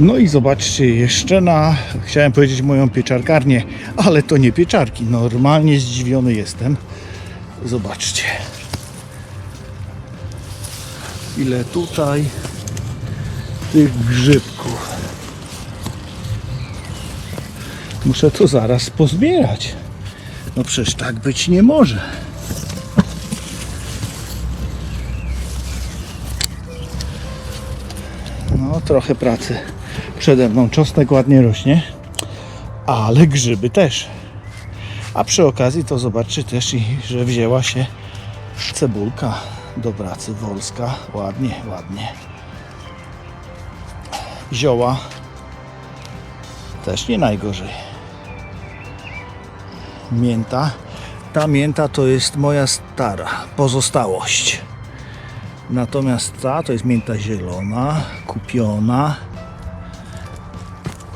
No i zobaczcie jeszcze na, chciałem powiedzieć moją pieczarkarnię, ale to nie pieczarki. Normalnie zdziwiony jestem. Zobaczcie. Ile tutaj tych grzybków. Muszę to zaraz pozbierać. No przecież tak być nie może. No trochę pracy przede mną. Czosnek ładnie rośnie, ale grzyby też. A przy okazji to zobaczcie też, i, że wzięła się cebulka do pracy wolska. Ładnie, ładnie. Zioła też nie najgorzej. Mięta. Ta mięta to jest moja stara pozostałość. Natomiast ta to jest mięta zielona, kupiona.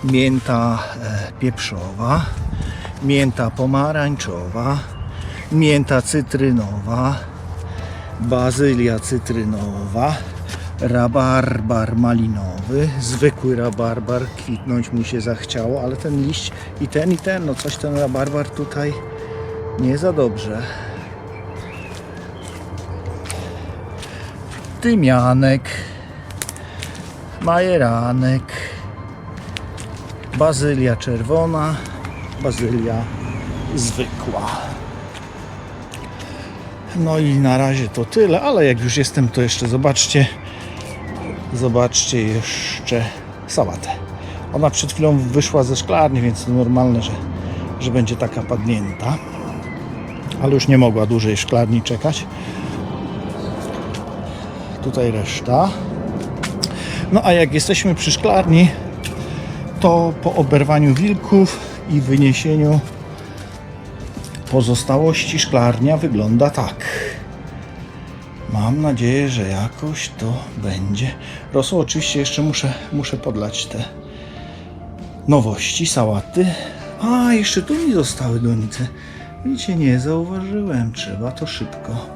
Mięta e, pieprzowa, mięta pomarańczowa, mięta cytrynowa, bazylia cytrynowa, rabarbar malinowy, zwykły rabarbar, kwitnąć mu się zachciało, ale ten liść i ten i ten, no coś ten rabarbar tutaj nie za dobrze. Tymianek, majeranek, bazylia czerwona, bazylia zwykła. No i na razie to tyle, ale jak już jestem, to jeszcze zobaczcie, zobaczcie jeszcze sałatę. Ona przed chwilą wyszła ze szklarni, więc to normalne, że, że będzie taka padnięta. Ale już nie mogła dłużej w szklarni czekać. Tutaj reszta. No a jak jesteśmy przy szklarni, to po oberwaniu wilków i wyniesieniu pozostałości szklarnia wygląda tak. Mam nadzieję, że jakoś to będzie. Rosło oczywiście jeszcze muszę, muszę podlać te nowości, sałaty. A, jeszcze tu mi zostały donice. Widzicie, nie zauważyłem. Trzeba to szybko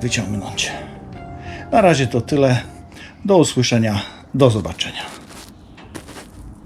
wyciągnąć. Na razie to tyle. Do usłyszenia. Do zobaczenia.